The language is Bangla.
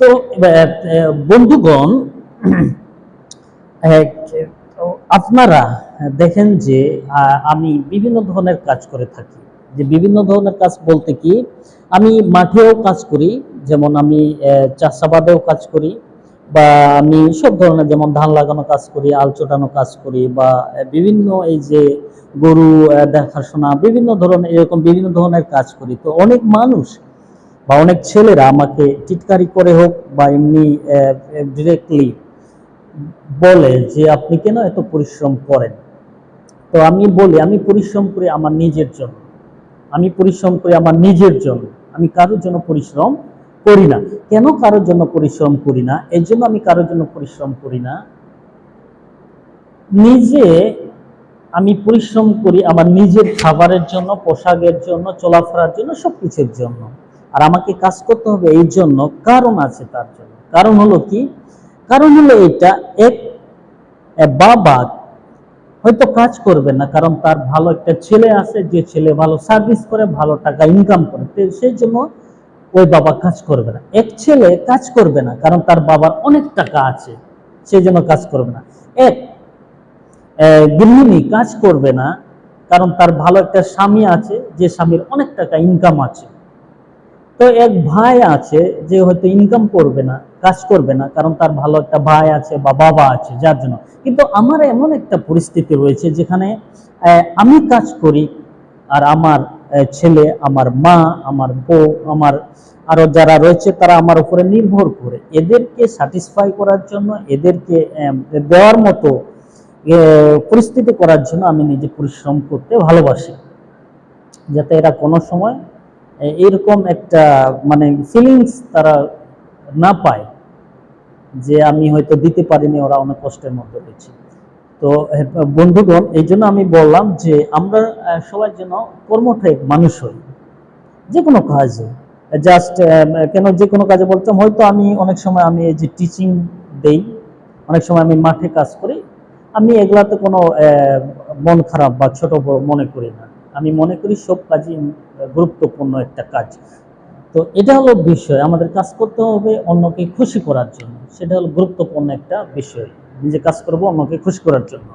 তো বন্ধুগণ আপনারা দেখেন যে আমি বিভিন্ন ধরনের কাজ করে থাকি। যে বিভিন্ন ধরনের কাজ বলতে কি, আমি মাঠেও কাজ করি, যেমন আমি চাষাবাদেও কাজ করি, বা আমি সব ধরনের, যেমন ধান লাগানো কাজ করি, আল চোটানো কাজ করি, বা বিভিন্ন এই যে গরু দেখাশোনা, বিভিন্ন ধরনের, এরকম বিভিন্ন ধরনের কাজ করি। তো অনেক মানুষ বা অনেক ছেলেরা আমাকে টিটকারি করে হোক বা এমনি ডিরেক্টলি বলে যে আপনি কেন এত পরিশ্রম করেন? তো আমি বলি, আমি পরিশ্রম করি আমার নিজের জন্য। আমি পরিশ্রম করি আমার নিজের জন্য। আমি কারোর জন্য পরিশ্রম করি না। কেন কারোর জন্য পরিশ্রম করি না? এর জন্য আমি কারোর জন্য পরিশ্রম করি না। নিজে আমি পরিশ্রম করি আমার নিজের খাবারের জন্য, পোশাকের জন্য, চলাফেরার জন্য, সবকিছুর জন্য। আর আমাকে কাজ করতে হবে এই জন্য কারণ আছে তার জন্য। কারণ হলো কি? কারণ হলো এটা এক বাবা হয়তো কাজ করবে না, কারণ তার ভালো একটা ছেলে আছে, যে ছেলে ভালো সার্ভিস করে, ভালো টাকা ইনকাম করে সেই জন্য ওই বাবা কাজ করবে না। এক ছেলে কাজ করবে না, কারণ তার বাবার অনেক টাকা আছে, সেই জন্য কাজ করবে না। এক গৃহিণী কাজ করবে না, কারণ তার ভালো একটা স্বামী আছে, যে স্বামীর অনেক টাকা ইনকাম আছে। তো এক ভাই আছে যে হয়তো ইনকাম করবে না, কাজ করবে না, কারণ তার ভালো একটা ভাই আছে বা বাবা আছে, যার জন্য। কিন্তু আমার এমন একটা পরিস্থিতি রয়েছে যেখানে আমি কাজ করি আর আমার ছেলে, আমার মা, আমার বউ, আমার আরও যারা রয়েছে তারা আমার উপরে নির্ভর করে। এদেরকে স্যাটিসফাই করার জন্য, এদেরকে দেওয়ার মতো পরিস্থিতি করার জন্য আমি নিজে পরিশ্রম করতে ভালোবাসি। যাতে এরা কোনো সময় এরকম একটা মানে ফিলিংস তারা না পায় যে আমি হয়তো দিতে পারিনি, ওরা অনেক কষ্টের মধ্যে রয়েছে। তো বন্ধুগণ, এই জন্য আমি বললাম যে আমরা সবাই যেন কর্মঠায়ক মানুষ হই। যে কোনো কাজে। জাস্ট কেন যে কোনো কাজে বলতাম হয়তো আমি অনেক সময় আমি এই যে টিচিং দেই, অনেক সময় আমি মাঠে কাজ করি, আমি এগুলাতে কোনো মন খারাপ বা ছোট বড় মনে করি না। আমি মনে করি সব কাজই গুরুত্বপূর্ণ একটা কাজ। তো এটা হলো বিষয়। আমাদের কাজ করতে হবে অন্যকে খুশি করার জন্য। সেটা হলো গুরুত্বপূর্ণ একটা বিষয়। নিজে কাজ করব অন্যকে খুশি করার জন্য।